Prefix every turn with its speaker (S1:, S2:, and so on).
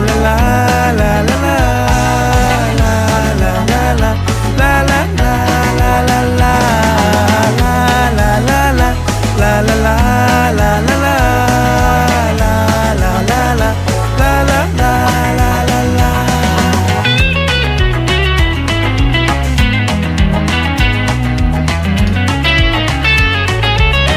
S1: la la la.